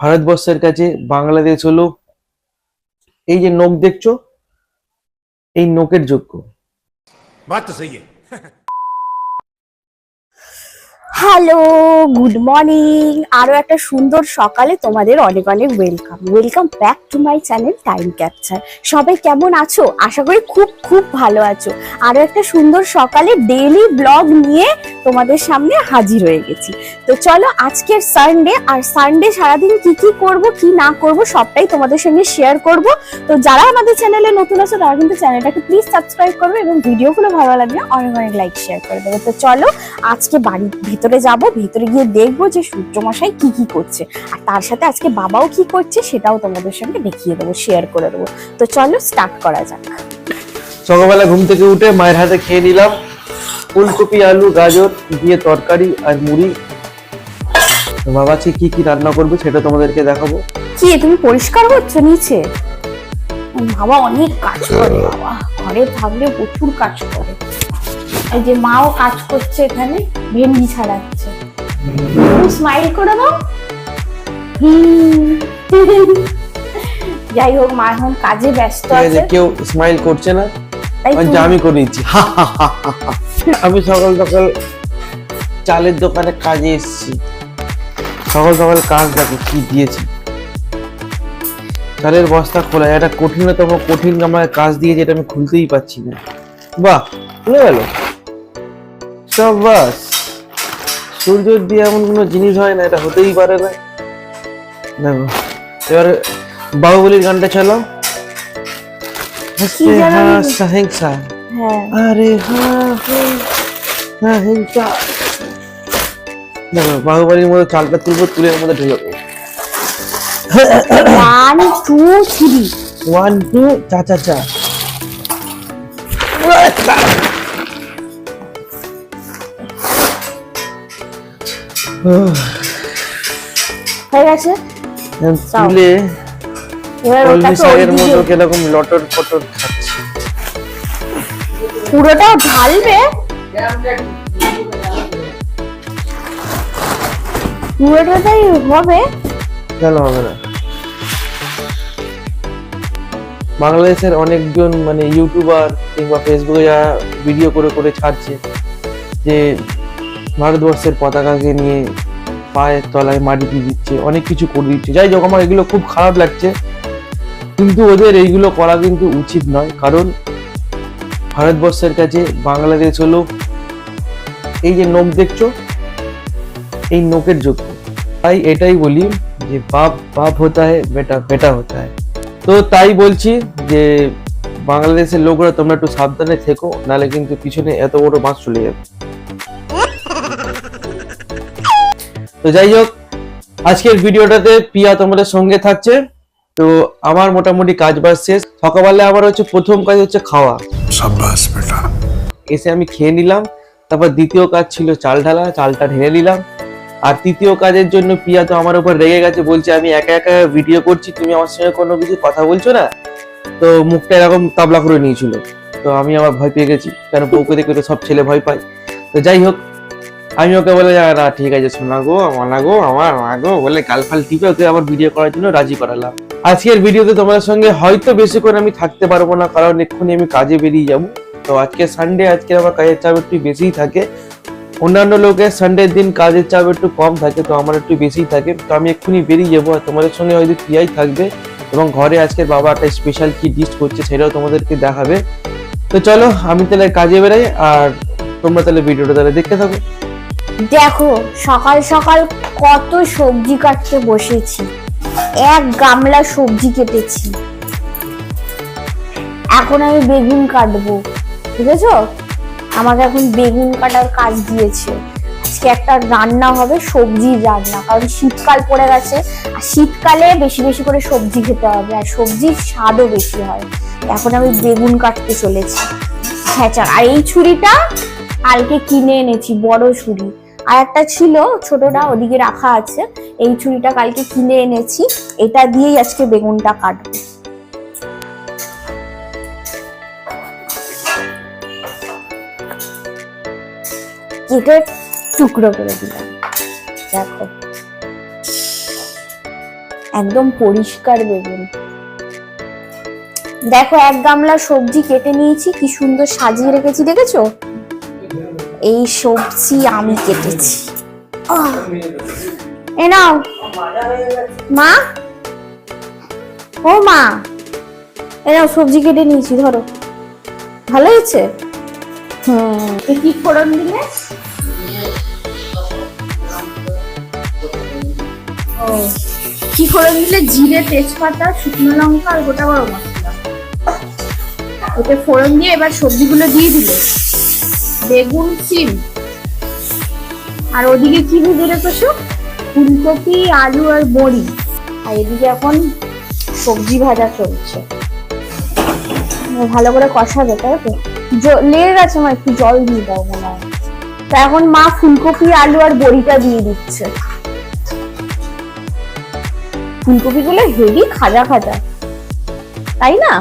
ভারতবর্ষের কাছে বাংলাদেশ হলো এই যে নোক দেখছ এই নোকের যোগ্য। হ্যালো গুড মর্নিং আরও একটা সুন্দর সকালে তোমাদের অনেক অনেক welcome welcome back to my channel time capture সবাই কেমন আছো? আশা করি খুব খুব ভালো আছো। আরও একটা সুন্দর সকালে ডেইলি ব্লগ নিয়ে তোমাদের সামনে হাজির হয়ে গেছি। তো চলো আজকের সানডে আর সানডে সারাদিন কি কি করব, কি না করব, সবটাই তোমাদের সঙ্গে শেয়ার করব। তো যারা আমাদের চ্যানেলে নতুন আছো, তারা কিন্তু চ্যানেলটাকে প্লিজ সাবস্ক্রাইব করবে এবং ভিডিওগুলো ভালো লাগলে অনেক অনেক লাইক শেয়ার করে দেবে। তো চলো আজকে বাড়ির ভিতরে যাব, ভিতরে গিয়ে দেখব যে সূর্যমশাই কি কি করছে। আর তার সাথে আজকে বাবাও কি করছে, সেটাও তোমাদের সঙ্গে দেখিয়ে দেবো শেয়ার করে দেবো। তো চলো স্টার্ট করা যাক। সকালবেলা ঘুম থেকে উঠে মায়ের হাতে খেয়ে নিলাম। ফুলকপি আলু গাজর দিয়ে তরকারি আর মুড়ি। বাবা আজকে কি কি রান্না করবে সেটা তোমাদেরকে দেখাবো। কি তুমি পরিষ্কার করছ নিচে? বাবা অনেক কাজ করে বাবা। ঘরে থাকলে প্রচুর কাজ করে। এই যে মাও কাজ করছে এখানে ভেন্ডি ছাড়াচ্ছে। স্মাইল করে দাও। যাই হোক মা এখন কাজে ব্যস্ত আছে কেউ স্মাইল করছে না। তাই আর তুমি- আমি করে দিচ্ছি আমি সকাল সকাল চালের দোকানে কাজে এসেছি। সকাল সকাল কাজ দেখো কি দিয়েছে। চালের বস্তা খোলা এটা কঠিনতম কঠিন আমার কাজ দিয়ে যেটা আমি খুলতেই পারছি না। বাহ খুলে গেল। সব বাস সূর্য দিয়ে এমন কোনো জিনিস হয় না এটা হতেই পারে না। দেখো এবার বাহুবলির গানটা চালাও। যেন হ্যাঁ সহিংসা হ্যাঁ আরে হ্যাঁ হ্যাঁ, হ্যাঁ দেখো বাহুবলীর মধ্যে চালটা তুলবো তুলে এর মধ্যে ঢুকে one two three one two চা চা চা। হয়ে গেছে? তুলে এবার ওটাকে কীরকম লটর ফটর খাচ্ছে পুরোটাও ঢালবে? পুরোটাই হবে? কেন হবে না? বাংলাদেশের অনেকজন মানে ইউটিউবার কিংবা ফেসবুকে যারা ভিডিও করে করে ছাড়ছে, যে ভারতবর্ষের পতাকাকে নিয়ে পায়ের তলায় মাটি দিয়ে দিচ্ছে, অনেক কিছু করে দিচ্ছে। যাই হোক, আমার এগুলো খুব খারাপ লাগছে। কিন্তু ওদের এইগুলো করা কিন্তু উচিত নয়। কারণ ভারতবর্ষের কাছে বাংলাদেশ হলো এই যে নোক দেখছ, এই নোকের যোগ্য তাই এটাই বলি যে বাপ বাপ হতা হয়, বেটা বেটা হতা হয়। তো তাই বলছি যে বাংলাদেশের লোকরা তোমরা একটু সাবধানে থেকো, নালে কিন্তু পিছনে এত বড় বাস চলে যাবে। তো যাই হোক, আজকের ভিডিওটাতে পিয়া তোমাদের সঙ্গে থাকছে। তো আমার মোটামুটি কাজ বাজ শেষ। সকালবেলা আবার হচ্ছে প্রথম কাজ হচ্ছে খাওয়া। এসে আমি খেয়ে নিলাম তারপর দ্বিতীয় কাজ ছিল চাল ঢালা চালটা ঢেলে নিলাম। আর তৃতীয় কাজের জন্য পিয়া তো আমার উপর রেগে গেছে বলছে আমি একা একা ভিডিও করছি তুমি আমার সঙ্গে কোনো কিছু কথা বলছো না? তো মুখটা এরকম তাবলা করে নিয়েছিল। তো আমি আমার ভয় পেয়ে গেছি কেন বউকে দেখে তো সব ছেলে ভয় পায়। তো যাই হোক আমি ওকে বলে না ঠিক আছে শোনা গো গো আমার মা গো বলে গালফাল টিপে ওকে আবার ভিডিও করার জন্য রাজি করালাম। আজকের ভিডিওতে তোমাদের সঙ্গে হয়তো বেশিক্ষণ আমি থাকতে পারব না, কারণ এক্ষুনি আমি কাজে বেরিয়ে যাব। তো আজকে সানডে আজকে আমার কাজের চাপ একটু বেশিই থাকে। অন্যান্য লোকের সানডের দিন কাজের চাপ একটু কম থাকে, তো আমার একটু বেশিই থাকে। তো আমি এক্ষুনি বেরিয়ে যাব আর তোমাদের সঙ্গে হয়তো পিয়াই থাকবে এবং ঘরে আজকে বাবা একটা স্পেশাল কি ডিশ করছে সেটাও তোমাদেরকে দেখাবে। তো চলো, আমি তাহলে কাজে বেরাই আর তোমরা তাহলে ভিডিওটা তাহলে দেখতে থাকো। দেখো, সকাল সকাল কত সবজি কাটতে বসেছি। এক গামলা সবজি কেটেছি। এখন আমি বেগুন কাটবো ঠিক আছে আমাকে এখন বেগুন কাটার কাজ দিয়েছে। আজকে একটা রান্না হবে, সবজির রান্না। কারণ শীতকাল পড়ে গেছে, আর শীতকালে বেশি বেশি করে সবজি খেতে হবে, আর সবজির স্বাদও বেশি হয়। এখন আমি বেগুন কাটতে চলেছি। হ্যাঁ আর এই ছুরিটা কালকে কিনে এনেছি, বড় ছুরি। আর একটা ছিল, ছোটটা ওদিকে রাখা আছে। এই ছুরিটা কালকে কিনে এনেছি। এটা দিয়েই আজকে বেগুনটা কাটবো। কেটে টুকরো করে দিলাম। দেখো। একদম পরিষ্কার বেগুন। দেখো, এক গামলা সবজি কেটে নিয়েছি। কি সুন্দর সাজিয়ে রেখেছি, দেখেছ? এই সবজি আমি কেটেছি। এ নাও। মা? ও মা। এ নাও, সবজি কেটে নিয়েছি, ধরো। ভালো হয়েছে? হুম। কি ফোড়ন দিলে? কি ফোড়ন দিলে? জিরে, তেজপাতা, শুকনো লঙ্কা আর গোটা গরম মশলা। ওতে ফোড়ন দিয়ে এবার সবজিগুলো দিয়ে দিলে। বেগুন, সিম। আর ওদিকে কি ভেজে রেখেছো ফুলকপি, আলু আর বড়ি। আর এদিকে এখন সবজি ভাজা চলছে। ভালো করে কষাবে, তাই তো? লেগে গেছে আমার একটু জল দিয়ে দাও মনে হয়। তা এখন মা ফুলকপি, আলু আর বড়িটা দিয়ে দিচ্ছে। ফুলকপিগুলো হেভি খাজা খাজা। তাই না?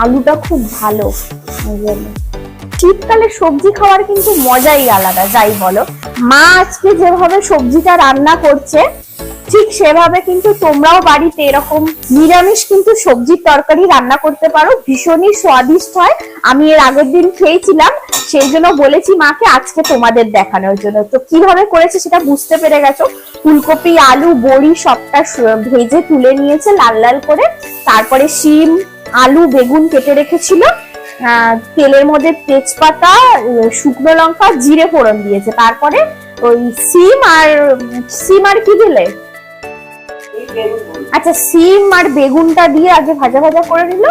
আলুটা খুব ভালো। শীতকালে সবজি খাওয়ার কিন্তু মজাই আলাদা, যাই বলো। মা আজকে যেভাবে সবজিটা রান্না করছে, ঠিক সেভাবে কিন্তু তোমরাও বাড়িতে এরকম নিরামিষ কিন্তু সবজির তরকারি রান্না করতে পারো। ভীষণই স্বাদিষ্ট হয়। আমি এর আগের দিন খেয়েছিলাম, সেই জন্য বলেছি মাকে আজকে তোমাদের দেখানোর জন্য। তো কীভাবে করেছে সেটা বুঝতে পেরে গেছো? ফুলকপি, আলু, বড়ি সবটা ভেজে তুলে নিয়েছে লাল লাল করে। তারপরে শিম আলু, বেগুন কেটে রেখেছিল। তেলের মধ্যে তেজপাতা শুকনো লঙ্কা, জিরে ফোড়ন দিয়েছে। তারপরে ওই সিম আর সিম আর কি দিলে? আচ্ছা সিম আর বেগুনটা দিয়ে আগে ভাজা ভাজা করে নিল।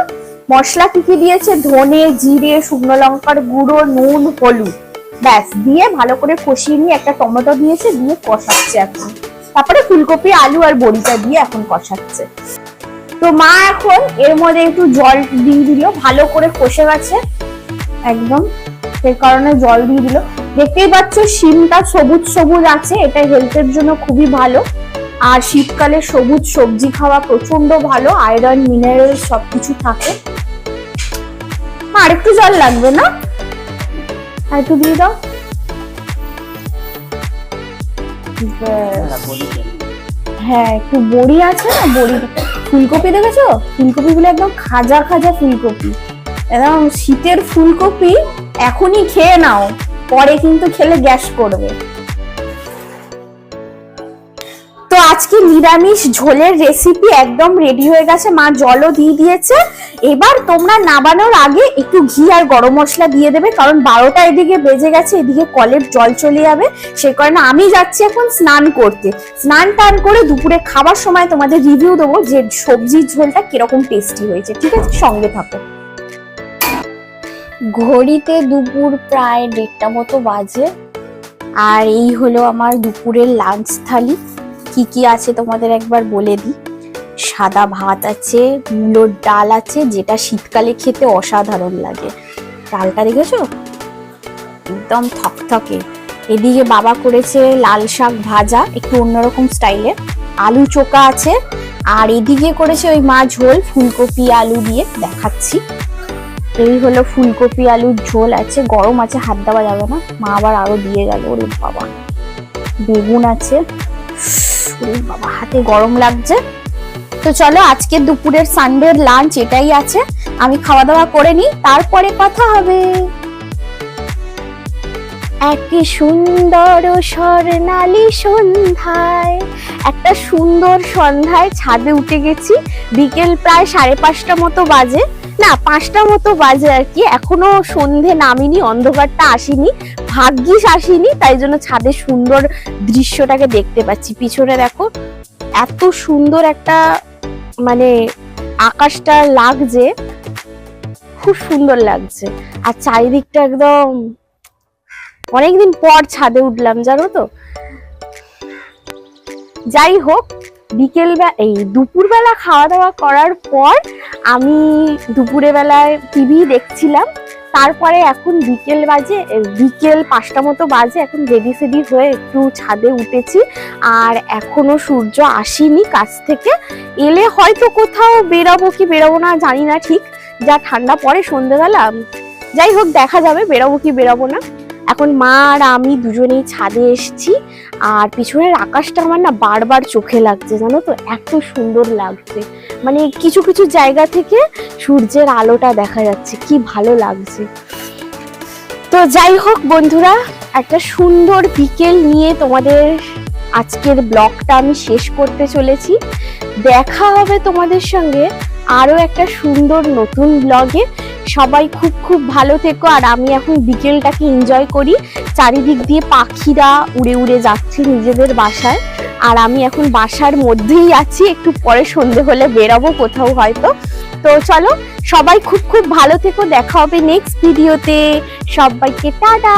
মশলা কি কি দিয়েছে? ধনে, জিরে, শুকনো লঙ্কার গুঁড়ো, নুন, হলুদ। ব্যাস, দিয়ে ভালো করে কষিয়ে নিয়ে একটা টমেটো দিয়েছে, দিয়ে কষাচ্ছে এখন। তারপরে ফুলকপি, আলু আর বড়িটা দিয়ে এখন কষাচ্ছে। তো মা এখন এর মধ্যে একটু জল দিয়ে দিল, ভালো করে কষে গেছে, একদম। সেই কারণে জল দিয়ে দিল। দেখতেই পাচ্ছ, শিমটা সবুজ সবুজ আছে, এটা হেলথের জন্য খুবই ভালো। আর শীতকালে সবুজ সবজি খাওয়া প্রচণ্ড ভালো আয়রন মিনারেল সবকিছু থাকে। আর একটু জল লাগবে না? আর একটু দিয়ে দাও। ব্যাস। হ্যাঁ একটু বড়ি আছে না, বড়ি। ফুলকপি দেখেছ? ফুলকপিগুলো একদম খাজা খাজা ফুলকপি। একদম শীতের ফুলকপি এখনই খেয়ে নাও, পরে কিন্তু খেলে গ্যাস করবে। আজকে নিরামিষ ঝোলের রেসিপি একদম রেডি হয়ে গেছে। মা জলও দিয়ে দিয়েছে। এবার তোমরা নাবানোর আগে একটু ঘি আর গরম মশলা দিয়ে দেবে, কারণ বারোটা এদিকে বেজে গেছে, এদিকে কলের জল চলে যাবে। সে কারণে আমি যাচ্ছি এখন স্নান করতে। স্নান টান করে দুপুরে খাবার সময় তোমাদের রিভিউ দেবো যে সবজির ঝোলটা কীরকম টেস্টি হয়েছে, ঠিক আছে? সঙ্গে থাকো। ঘড়িতে দুপুর প্রায় দেড়টা মতো বাজে। আর এই হলো আমার দুপুরের লাঞ্চ থালি। কি কি আছে তোমাদের একবার বলে দিই? সাদা ভাত আছে, মূলোর ডাল আছে, যেটা শীতকালে খেতে অসাধারণ লাগে। ডালটা দেখেছ? একদম থকথকে। এদিকে বাবা করেছে লাল শাক ভাজা, একটু অন্যরকম স্টাইলে আলু চোকা আছে, আর এদিকে করেছে ওই মা ঝোল, ফুলকপি আলু দিয়ে। দেখাচ্ছি। এই হলো ফুলকপি আলুর ঝোল আছে, গরম আছে, হাত দেওয়া যাবে না। মা আবার আরও দিয়ে গেল, ওরে বাবা। বেগুন আছে বাবা, হাতে গরম লাগছে। তো চলো, আজকে দুপুরের সানডের লাঞ্চ এটাই আছে। আমি খাওয়া দাওয়া করে নিই, তারপরে কথা হবে। এক সুন্দর স্বর্ণালী সন্ধ্যায়, একটা সুন্দর সন্ধ্যায় ছাদে উঠে গেছি। বিকেল প্রায় সাড়ে পাঁচটা মতো বাজে। না, পাঁচটা মতো বাজে আর কি। এখনও সন্ধে নামিনি, অন্ধকারটা আসেনি, ভাগ্যিস আসেনি, তাই জন্য ছাদে সুন্দর দৃশ্যটাকে দেখতে পাচ্ছি। পিছনে দেখো, এত সুন্দর একটা মানে আকাশটা লাগছে, খুব সুন্দর লাগছে। আর চারিদিকটা একদম, অনেকদিন পর ছাদে উঠলাম, জানো তো? যাই হোক বিকেল এই দুপুরবেলা খাওয়া দাওয়া করার পর আমি দুপুরে বেলায় টিভি দেখছিলাম। তারপরে এখন বিকেল বাজে বিকেল পাঁচটা মতো বাজে, এখন রেডি সেডি হয়ে একটু ছাদে উঠেছি। আর এখনও সূর্য আসেনি কাছ থেকে। এলে হয়তো কোথাও বেরাবো কি বেরাবো না জানি না ঠিক, যা ঠান্ডা পড়ে সন্ধ্যেবেলা যাই হোক, দেখা যাবে, বেরাবো কি বেরাবো না। এখন মা আর আমি দুজনেই ছাদে এসেছি, আর পিছনের আকাশটা আমার না বারবার চোখে লাগছে, জানো তো? এত সুন্দর লাগছে। মানে কিছু কিছু জায়গা থেকে সূর্যের আলোটা দেখা যাচ্ছে, কি ভালো লাগছে। তো যাই হোক বন্ধুরা, একটা সুন্দর বিকেল নিয়ে তোমাদের আজকের ব্লগটা আমি শেষ করতে চলেছি। দেখা হবে তোমাদের সঙ্গে আরও একটা সুন্দর নতুন ব্লগে। সবাই খুব খুব ভালো থেকো, আর আমি এখন বিকেলটাকে এনজয় করি। চারিদিক দিয়ে পাখিরা উড়ে উড়ে যাচ্ছে নিজেদের বাসায়। আর আমি এখন বাসার মধ্যেই আছি, একটু পরে সন্ধে হলে বেরাবো কোথাও হয়তো। তো চলো, সবাই খুব খুব ভালো থেকো, দেখা হবে নেক্সট ভিডিওতে সবাইকে টাটা!